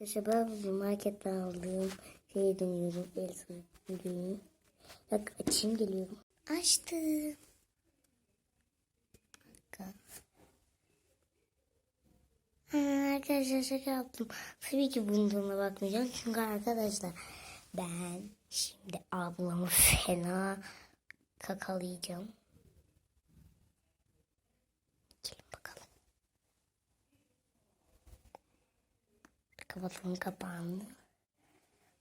Ben bu marketten aldığım şeyi deniyorum. El sürüğü. Bak açayım geliyorum. Açtım. Arkadaşlar şaka yaptım. Tabii ki bundan bakmayacağım. Çünkü arkadaşlar ben şimdi ablamı fena kakalayacağım. Kapatalım kapağını.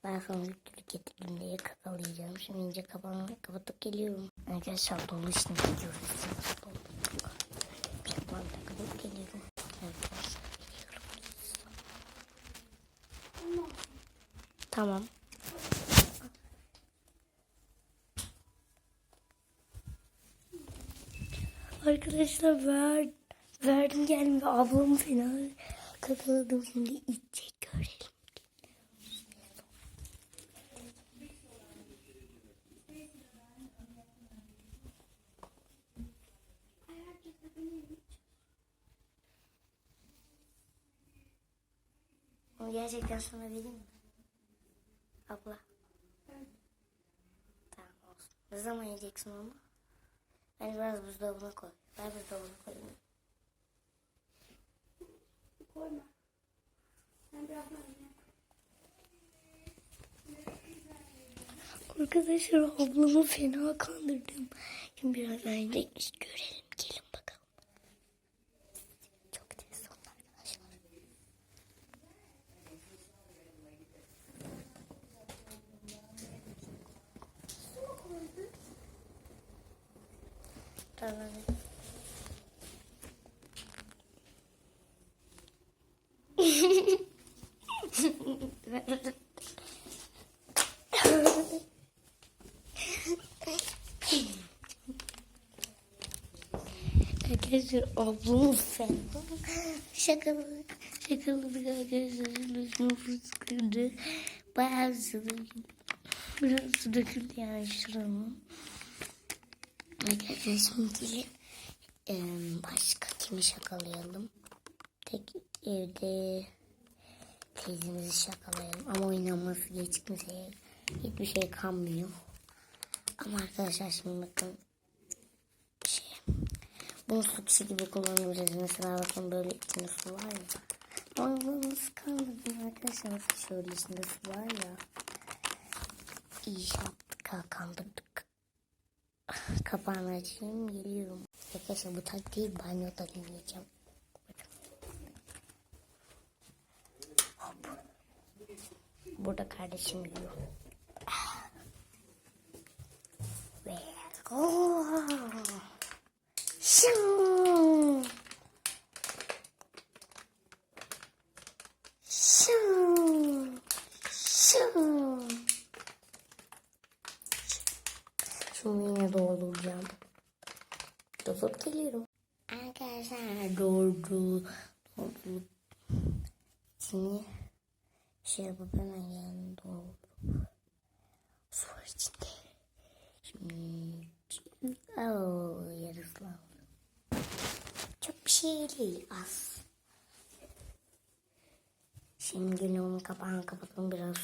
Ben sonra diye kakalayacağım. Şimdi ince kapağını kapatıp geliyorum. Arkadaşlar dolu şimdi gidiyoruz. Kapağını takıp geliyorum. Tamam. Arkadaşlar ver, verdim geldim ve ablamı fena kakaladım şimdi içecek görelim. Onu gerçekten sana vereyim mi? Abla. Tamam olsun. Ne zaman yiyeceksin onu? Ben biraz buzdolabına koy. Ben buzdolabına koyayım. Koyma. Sen biraz. Arkadaşlar ablamı fena kandırdım. Şimdi biraz verecekmiş görelim. Gelin bakalım. Çok tez arkadaşlar. Tamam. Arkadaşlar ablamı fena şakalı şakaladık arkadaşlar üstüne fıskırdı. Bayağı döküldü. Biraz su yani şuramı. Arkadaşlar şimdi em, başka kimi şakalayalım? Tek evde teyzemizi şakalayalım. Ama oynanması geç kimseye hiçbir şey kalmıyor. Ama arkadaşlar şimdi bakın bunu su kişi gibi kullanabiliriz. Mesela bakın böyle içinde su var ya. Bunu nasıl kandırdım arkadaşlar? Nasıl şöyle içinde su var ya. İyi yaptık ha, kandırdık. Kapağını geliyorum. Arkadaşlar bu taktiği banyoda deneyeceğim. Hop. Burada kardeşim yiyor. Ve oh. Şuu. Şuu. Şuu. Şimdi yine dolduracağım. Doldurup geliyorum. Arkadaşlar doldu. Doldu. Şimdi şey yapıp hemen yani doldu. Su içinde. Şimdi oh, yarısı lazım. Çok bir şey değil az. Şimdi onun kapağını kapatalım biraz.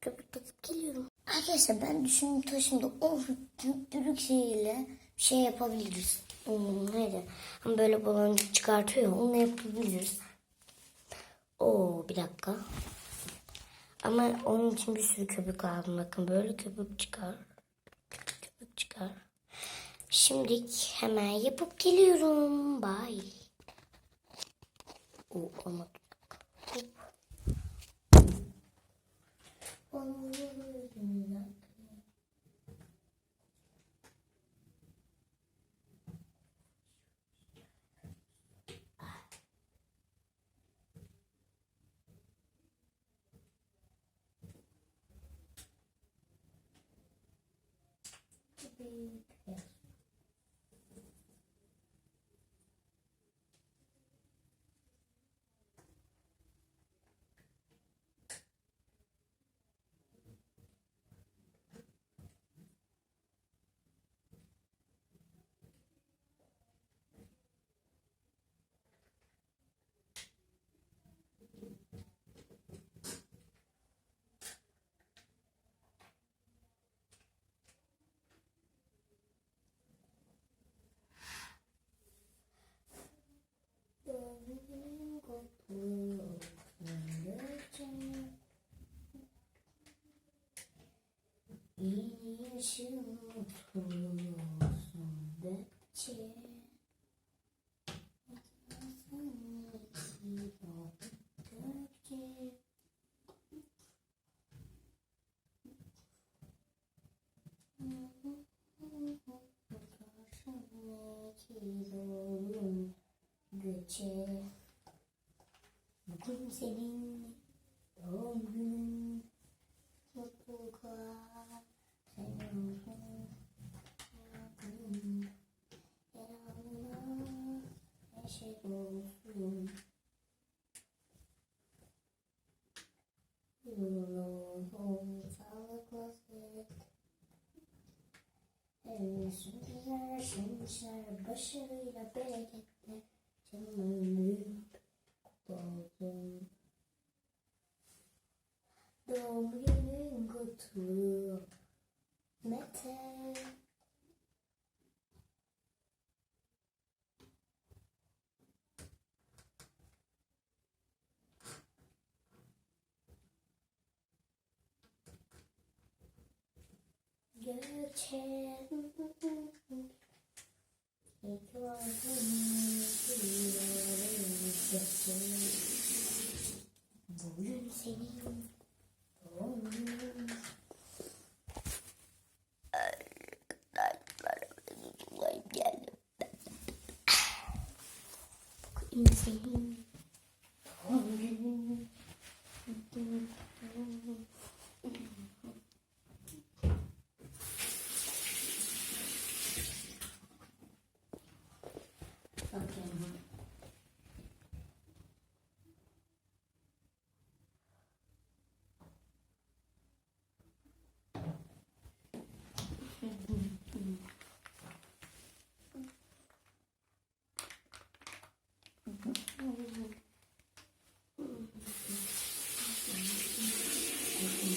Köpük tutup geliyorum. Arkadaşlar ben düşündüm taşımda o düdük şeyiyle bir şey yapabiliriz. Hmm, neydi? Hani böyle baloncuk çıkartıyor. Onu yapabiliriz. Oo bir dakika. Ama onun için bir sürü köpük lazım. Bakın böyle köpük çıkar. Köpük çıkar. Şimdi hemen yapıp geliyorum. Bye. O ama hop. için mutlu olsun bekçi. Okudum seni Başarıyla bereketle canlarını zaten. Göçen Gördüm senin see. Mm-hmm.